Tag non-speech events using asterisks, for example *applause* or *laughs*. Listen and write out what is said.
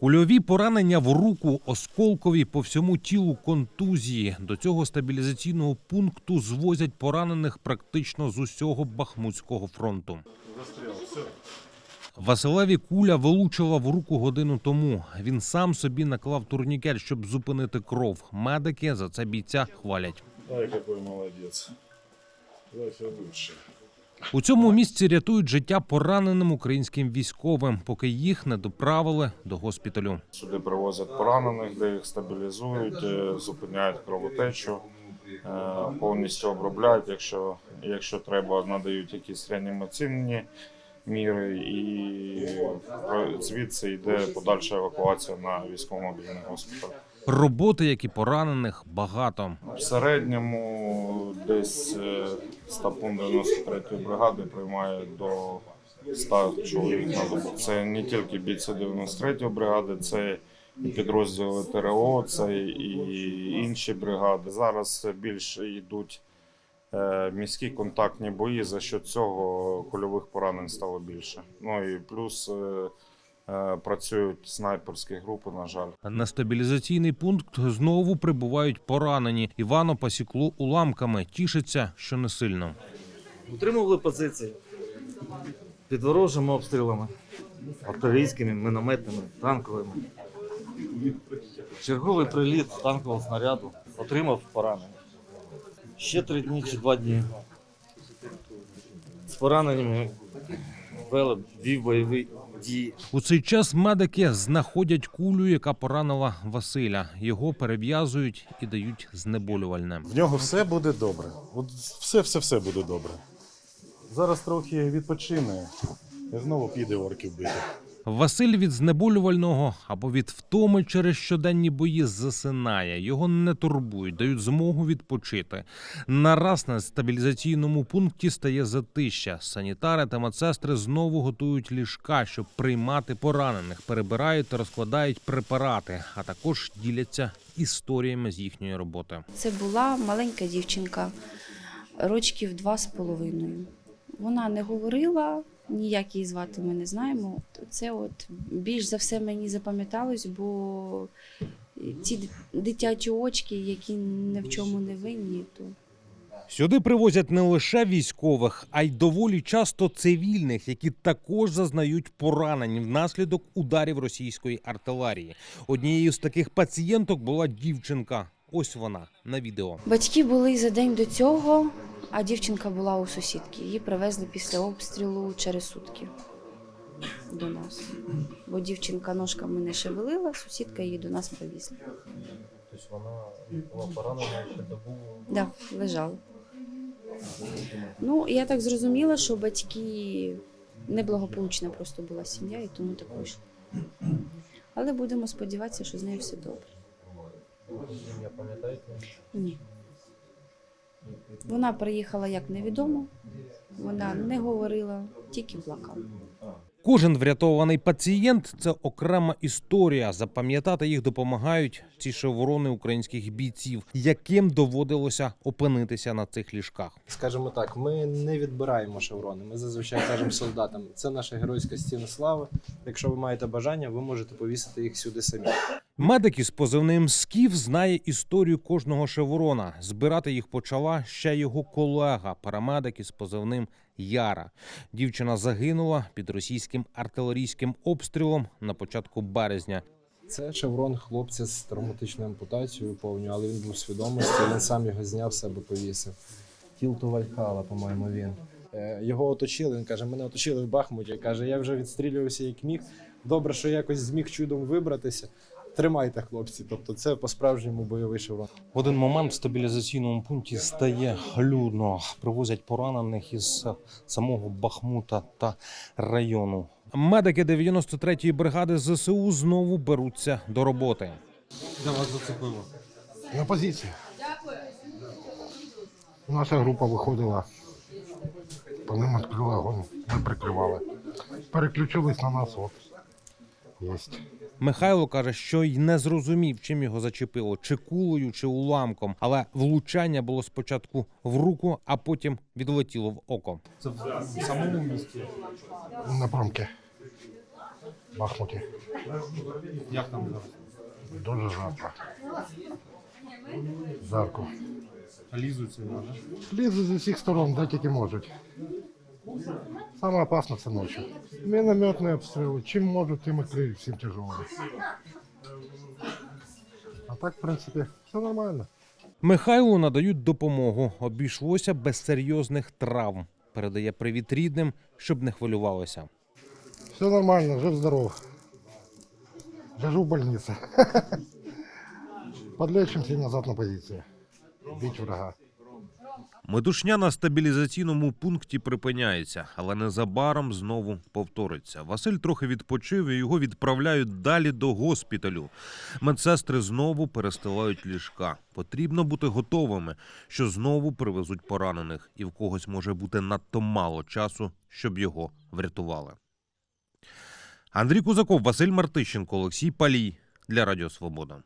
Кульові поранення в руку, осколкові по всьому тілу контузії. До цього стабілізаційного пункту звозять поранених практично з усього Бахмутського фронту. Василеві куля вилучила в руку годину тому. Він сам собі наклав турнікет, щоб зупинити кров. Медики за це бійця хвалять. Ай, какой молодец. Вася лучше. У цьому місці рятують життя пораненим українським військовим, поки їх не доправили до госпіталю. Сюди привозять поранених, де їх стабілізують, е, зупиняють кровотечу, е, повністю обробляють, якщо, якщо треба, надають якісь реанімаційні міри, і звідси йде подальша евакуація на військово-мобільний госпіталь. Роботи, як і поранених, багато. В середньому десь е, стапун 93-ї бригади приймає до 100 чоловік на добу. Це не тільки бійці 93-ї бригади, це і підрозділи ТРО, це і інші бригади. Зараз більше йдуть е, міські контактні бої. За що цього кульових поранень стало більше. Ну і плюс е, працюють снайперські групи, на жаль. На стабілізаційний пункт знову прибувають поранені. Івано посікло уламками. Тішиться, що не сильно. Утримували позиції під ворожими обстрілами, артилерійськими, мінометними, танковими. Черговий приліт танкового снаряду отримав поранення. Ще три дні чи два дні. З пораненнями вели дві бойові дії. У цей час медики знаходять кулю, яка поранила Василя. Його перев'язують і дають знеболювальне. В нього все буде добре. От все, все, все буде добре. Зараз трохи відпочине і знову піде орків бити. Василь від знеболювального або від втоми через щоденні бої засинає. Його не турбують, дають змогу відпочити. Нараз на стабілізаційному пункті стає затища. Санітари та медсестри знову готують ліжка, щоб приймати поранених, перебирають та розкладають препарати, а також діляться історіями з їхньої роботи. Це була маленька дівчинка, рочків два з половиною. Вона не говорила, ніяк її звати ми не знаємо. Це от більш за все мені запам'яталось, бо ці дитячі очки, які ні в чому не винні, то Сюди привозять не лише військових, а й доволі часто цивільних, які також зазнають поранень внаслідок ударів російської артилерії. Однією з таких пацієнток була дівчинка. Ось вона на відео. батьки були за день до цього, а дівчинка була у сусідки. Її привезли після обстрілу через сутки до нас. Бо дівчинка ножками не шевелила, сусідка її до нас привізла. Тобто вона була поранена ще добу. Да, лежала. Ну, я так зрозуміла, що батьки неблагополучна просто була сім'я, і тому також. Але будемо сподіватися, що з нею все добре. Ні. Вона приїхала як невідомо, вона не говорила, тільки плакала. Кожен врятований пацієнт це окрема історія. Запам'ятати їх допомагають ці шеврони українських бійців, яким доводилося опинитися на цих ліжках. Скажімо так, ми не відбираємо шеврони. Ми зазвичай кажемо солдатам, це наша геройська стіна слави. Якщо ви маєте бажання, ви можете повісити їх сюди самі. Медики з позивним Скіф знає історію кожного шеврона. Збирати їх почала ще його колега, парамедик із позивним Яра. Дівчина загинула під російським артилерійським обстрілом на початку березня. Це шеврон хлопця з травматичною ампутацією повністю, але він був в свідомості. Він сам його зняв себе повісив. Тілто Вальхала, по-моєму, він. Е, Його оточили. Він каже: мене оточили в Бахмуті. Каже, я вже відстрілювався як міг. Добре, що якось зміг чудом вибратися. Тримайте, хлопці. Тобто, це по-справжньому бойовий шеврон. В один момент в стабілізаційному пункті стає людно. Привозять поранених із самого Бахмута та району. Медики 93-ї бригади ЗСУ знову беруться до роботи. На позиції. Наша група виходила, по ним відкрили огонь, ми прикривали. Переключились на нас, от. Єсть. Михайло каже, що й не зрозумів, чим його зачепило, чи кулею, чи уламком. Але влучання було спочатку в руку, а потім відлетіло в око. Це в На промки. Бахмуті. Як там зараз? Дуже жарко. Жарко. Лізуться його, да? Лізуть з усіх сторон, де тільки можуть. Саме опасно це ночі. Мінометні обстріли. Чим можуть, тим і криють всім тяжело. А так, в принципі, все нормально. Михайлу надають допомогу. Обійшлося без серйозних травм. Передає привіт рідним, щоб не хвилювалося. Все нормально, жив здоров. Лежу в больнице. *laughs* Подлечимся и назад на позиции. Бить врага. Метушня на стабілізаційному пункті припиняється, але незабаром знову повториться. Василь трохи відпочив і його відправляють далі до госпіталю. Медсестри знову перестилають ліжка. Потрібно бути готовими, що знову привезуть поранених, і в когось може бути надто мало часу, щоб його врятували. Андрій Кузаков, Василь Мартищенко, Олексій Палій для Радіо Свобода.